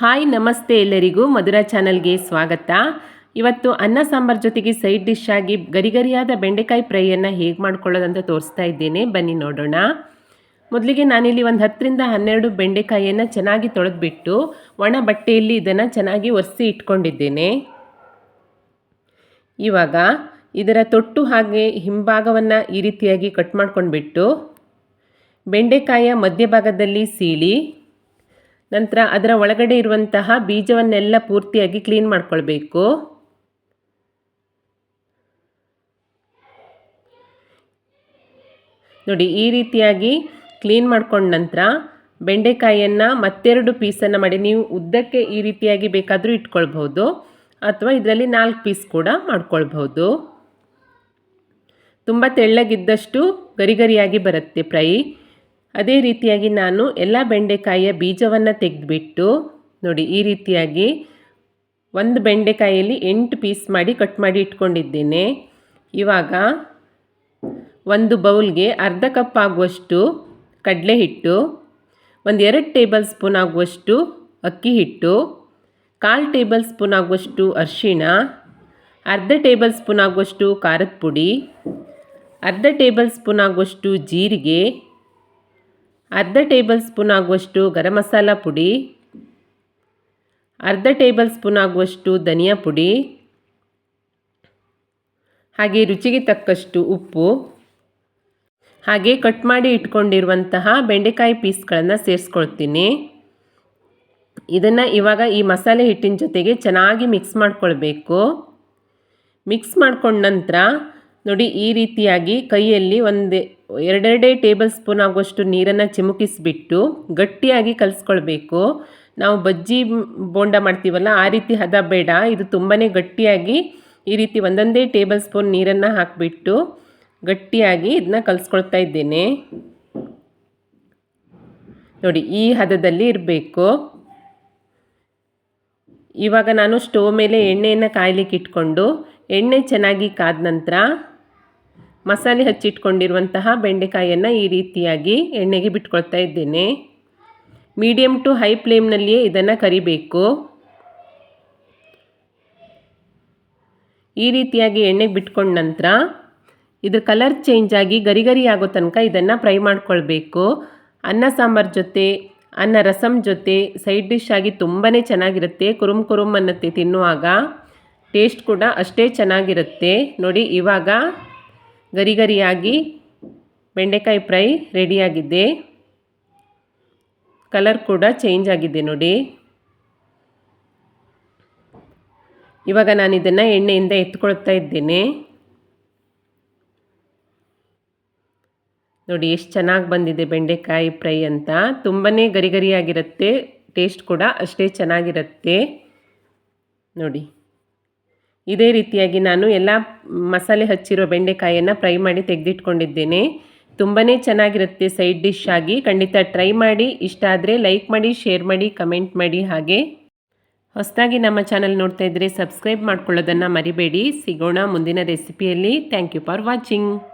Hi, ನಮಸ್ತೆ ಎಲ್ಲರಿಗೂ ಮಧುರ ಚಾನಲ್ಗೆ ಸ್ವಾಗತ. ಇವತ್ತು ಅನ್ನ ಸಾಂಬಾರ್ ಜೊತೆಗೆ ಸೈಡ್ ಡಿಶ್ ಆಗಿ ಗರಿಗರಿಯಾದ ಬೆಂಡೆಕಾಯಿ ಫ್ರೈಯನ್ನು ಹೇಗೆ ಮಾಡ್ಕೊಳ್ಳೋದಂತ ತೋರಿಸ್ತಾ ಇದ್ದೇನೆ. ಬನ್ನಿ ನೋಡೋಣ. ಮೊದಲಿಗೆ ನಾನಿಲ್ಲಿ ಒಂದು ಹತ್ತರಿಂದ ಹನ್ನೆರಡು ಬೆಂಡೆಕಾಯಿಯನ್ನು ಚೆನ್ನಾಗಿ ತೊಳೆದ್ಬಿಟ್ಟು ಒಣ ಬಟ್ಟೆಯಲ್ಲಿ ಇದನ್ನು ಚೆನ್ನಾಗಿ ಒರೆಸಿ ಇಟ್ಕೊಂಡಿದ್ದೇನೆ. ಇವಾಗ ಇದರ ತೊಟ್ಟು ಹಾಗೆ ಹಿಂಭಾಗವನ್ನು ಈ ರೀತಿಯಾಗಿ ಕಟ್ ಮಾಡ್ಕೊಂಡ್ಬಿಟ್ಟು ಬೆಂಡೆಕಾಯಿಯ ಮಧ್ಯಭಾಗದಲ್ಲಿ ಸೀಳಿ ನಂತರ ಅದರ ಒಳಗಡೆ ಇರುವಂತಹ ಬೀಜವನ್ನೆಲ್ಲ ಪೂರ್ತಿಯಾಗಿ ಕ್ಲೀನ್ ಮಾಡ್ಕೊಳ್ಬೇಕು. ನೋಡಿ, ಈ ರೀತಿಯಾಗಿ ಕ್ಲೀನ್ ಮಾಡ್ಕೊಂಡ ನಂತರ ಬೆಂಡೆಕಾಯಿಯನ್ನು ಮತ್ತೆರಡು ಪೀಸನ್ನು ಮಾಡಿ, ನೀವು ಉದ್ದಕ್ಕೆ ಈ ರೀತಿಯಾಗಿ ಬೇಕಾದರೂ ಇಟ್ಕೊಳ್ಬಹುದು, ಅಥವಾ ಇದರಲ್ಲಿ ನಾಲ್ಕು ಪೀಸ್ ಕೂಡ ಮಾಡ್ಕೊಳ್ಬಹುದು. ತುಂಬ ತೆಳ್ಳಗಿದ್ದಷ್ಟು ಗರಿಗರಿಯಾಗಿ ಬರುತ್ತೆ ಫ್ರೈ. ಅದೇ ರೀತಿಯಾಗಿ ನಾನು ಎಲ್ಲ ಬೆಂಡೆಕಾಯಿಯ ಬೀಜವನ್ನು ತೆಗೆದುಬಿಟ್ಟು ನೋಡಿ ಈ ರೀತಿಯಾಗಿ ಒಂದು ಬೆಂಡೆಕಾಯಿಯಲ್ಲಿ ಎಂಟು ಪೀಸ್ ಮಾಡಿ ಕಟ್ ಮಾಡಿ ಇಟ್ಕೊಂಡಿದ್ದೇನೆ. ಇವಾಗ ಒಂದು ಬೌಲ್ಗೆ ಅರ್ಧ ಕಪ್ ಆಗುವಷ್ಟು ಕಡಲೆ ಹಿಟ್ಟು ಒಂದು ಎರಡು ಟೇಬಲ್ ಸ್ಪೂನ್ ಆಗುವಷ್ಟು ಅಕ್ಕಿ ಹಿಟ್ಟು, ಕಾಲು ಟೇಬಲ್ ಸ್ಪೂನ್ ಆಗುವಷ್ಟು ಅರಿಶಿಣ, ಅರ್ಧ ಟೇಬಲ್ ಸ್ಪೂನ್ ಆಗುವಷ್ಟು ಖಾರದ ಪುಡಿ, ಅರ್ಧ ಟೇಬಲ್ ಸ್ಪೂನ್ ಆಗುವಷ್ಟು ಜೀರಿಗೆ ಅರ್ಧ ಟೇಬಲ್ ಸ್ಪೂನ್ ಆಗುವಷ್ಟು ಗರಂ ಮಸಾಲ ಪುಡಿ, ಅರ್ಧ ಟೇಬಲ್ ಸ್ಪೂನ್ ಆಗುವಷ್ಟು ಧನಿಯಾ ಪುಡಿ, ಹಾಗೆ ರುಚಿಗೆ ತಕ್ಕಷ್ಟು ಉಪ್ಪು, ಹಾಗೆ ಕಟ್ ಮಾಡಿ ಇಟ್ಕೊಂಡಿರುವಂತಹ ಬೆಂಡೆಕಾಯಿ ಪೀಸ್ಗಳನ್ನು ಸೇರಿಸ್ಕೊಳ್ತೀನಿ. ಇದನ್ನು ಇವಾಗ ಈ ಮಸಾಲೆ ಹಿಟ್ಟಿನ ಜೊತೆಗೆ ಚೆನ್ನಾಗಿ ಮಿಕ್ಸ್ ಮಾಡ್ಕೊಳ್ಬೇಕು. ಮಿಕ್ಸ್ ಮಾಡ್ಕೊಂಡ ನಂತರ ನೋಡಿ, ಈ ರೀತಿಯಾಗಿ ಕೈಯಲ್ಲಿ ಒಂದು, ಎರಡೆರಡೇ ಟೇಬಲ್ ಸ್ಪೂನ್ ಆಗುವಷ್ಟು ನೀರನ್ನು ಚಿಮುಕಿಸಿಬಿಟ್ಟು ಗಟ್ಟಿಯಾಗಿ ಕಲಿಸ್ಕೊಳ್ಬೇಕು. ನಾವು ಬಜ್ಜಿ ಬೋಂಡ ಮಾಡ್ತೀವಲ್ಲ, ಆ ರೀತಿ ಹದ ಬೇಡ. ಇದು ತುಂಬಾ ಗಟ್ಟಿಯಾಗಿ ಈ ರೀತಿ ಒಂದೊಂದೇ ಟೇಬಲ್ ಸ್ಪೂನ್ ನೀರನ್ನು ಹಾಕಿಬಿಟ್ಟು ಗಟ್ಟಿಯಾಗಿ ಇದನ್ನ ಕಲಿಸ್ಕೊಳ್ತಾ ಇದ್ದೇನೆ. ನೋಡಿ, ಈ ಹದದಲ್ಲಿ ಇರಬೇಕು. ಇವಾಗ ನಾನು ಸ್ಟೋವ್ ಮೇಲೆ ಎಣ್ಣೆಯನ್ನು ಕಾಯಲಿಕ್ಕೆ ಇಟ್ಕೊಂಡು, ಎಣ್ಣೆ ಚೆನ್ನಾಗಿ ಕಾದ ನಂತರ ಮಸಾಲೆ ಹಚ್ಚಿಟ್ಕೊಂಡಿರುವಂತಹ ಬೆಂಡೆಕಾಯಿಯನ್ನು ಈ ರೀತಿಯಾಗಿ ಎಣ್ಣೆಗೆ ಬಿಟ್ಕೊಳ್ತಾ ಇದ್ದೇನೆ. ಮೀಡಿಯಮ್ ಟು ಹೈ ಫ್ಲೇಮ್ನಲ್ಲಿಯೇ ಇದನ್ನು ಕರಿಬೇಕು. ಈ ರೀತಿಯಾಗಿ ಎಣ್ಣೆಗೆ ಬಿಟ್ಕೊಂಡ ನಂತರ ಇದು ಕಲರ್ ಚೇಂಜ್ ಆಗಿ ಗರಿ ಗರಿ ಆಗೋ ತನಕ ಇದನ್ನು ಫ್ರೈ ಮಾಡ್ಕೊಳ್ಬೇಕು. ಅನ್ನ ಸಾಂಬಾರು ಜೊತೆ, ಅನ್ನ ರಸಮ್ ಜೊತೆ ಸೈಡ್ ಡಿಶ್ ಆಗಿ ತುಂಬಾ ಚೆನ್ನಾಗಿರುತ್ತೆ. ಕುರುಮ್ ಕುರುಮ್ ಅನ್ನತ್ತೆ ತಿನ್ನುವಾಗ. ಟೇಸ್ಟ್ ಕೂಡ ಅಷ್ಟೇ ಚೆನ್ನಾಗಿರುತ್ತೆ. ನೋಡಿ, ಇವಾಗ ಗರಿ ಗರಿಯಾಗಿ ಬೆಂಡೆಕಾಯಿ ಫ್ರೈ ರೆಡಿಯಾಗಿದೆ. ಕಲರ್ ಕೂಡ ಚೇಂಜ್ ಆಗಿದೆ ನೋಡಿ. ಇವಾಗ ನಾನು ಇದನ್ನು ಎಣ್ಣೆಯಿಂದ ಎತ್ಕೊಳ್ತಾ ಇದ್ದೇನೆ. ನೋಡಿ ಎಷ್ಟು ಚೆನ್ನಾಗಿ ಬಂದಿದೆ ಬೆಂಡೆಕಾಯಿ ಫ್ರೈ ಅಂತ. ತುಂಬಾ ಗರಿಗರಿಯಾಗಿರುತ್ತೆ, ಟೇಸ್ಟ್ ಕೂಡ ಅಷ್ಟೇ ಚೆನ್ನಾಗಿರುತ್ತೆ. ನೋಡಿ. ಇದೇ ರೀತಿಯಾಗಿ ನಾನು ಎಲ್ಲ ಮಸಾಲೆ ಹಚ್ಚಿರೋ ಬೆಂಡೆಕಾಯಿಯನ್ನು ಫ್ರೈ ಮಾಡಿ ತೆಗೆದಿಟ್ಕೊಂಡಿದ್ದೇನೆ. ತುಂಬಾ ಚೆನ್ನಾಗಿರುತ್ತೆ ಸೈಡ್ ಡಿಶ್ ಆಗಿ. ಖಂಡಿತ ಟ್ರೈ ಮಾಡಿ. ಇಷ್ಟ ಆದರೆ ಲೈಕ್ ಮಾಡಿ, ಶೇರ್ ಮಾಡಿ, ಕಮೆಂಟ್ ಮಾಡಿ ಹಾಗೆ. ಹೊಸದಾಗಿ ನಮ್ಮ ಚಾನಲ್ ನೋಡ್ತಾ ಇದ್ದರೆ ಸಬ್ಸ್ಕ್ರೈಬ್ ಮಾಡ್ಕೊಳ್ಳೋದನ್ನು ಮರಿಬೇಡಿ. ಸಿಗೋಣ ಮುಂದಿನ ರೆಸಿಪಿಯಲ್ಲಿ. Thank you for watching.